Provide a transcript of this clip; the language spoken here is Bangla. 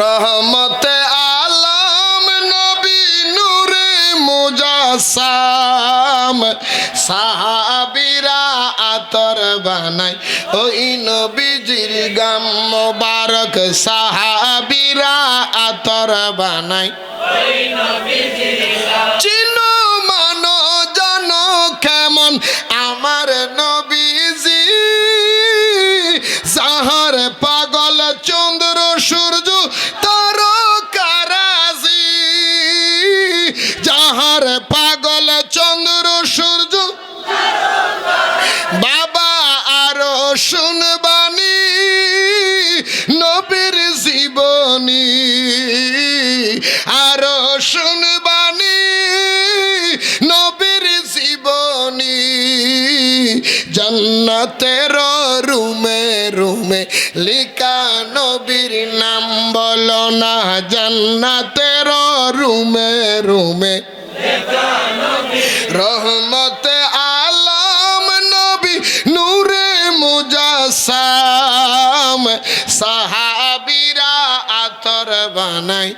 রহমতে আলম নবী নূরে মুজাসাম। সাহাবিরা আতর বানাই ওই নবীজির গাম মোবারক সাহাবিরা আতর বানাই চিনো যাহার পাগল চন্দ্র সূর্য। বাবা আরও শুনবানি, নবীর জীবনী। আরও শুনবানি, নবীর জীবনী। জন্নতের রুমে রুমে লিখা নবীর নাম বলো না, জন্নতের রুমে রুমে। রহমতে আলাম নবী নূরে মুজাসাম সাহাবিরা আতর বানাই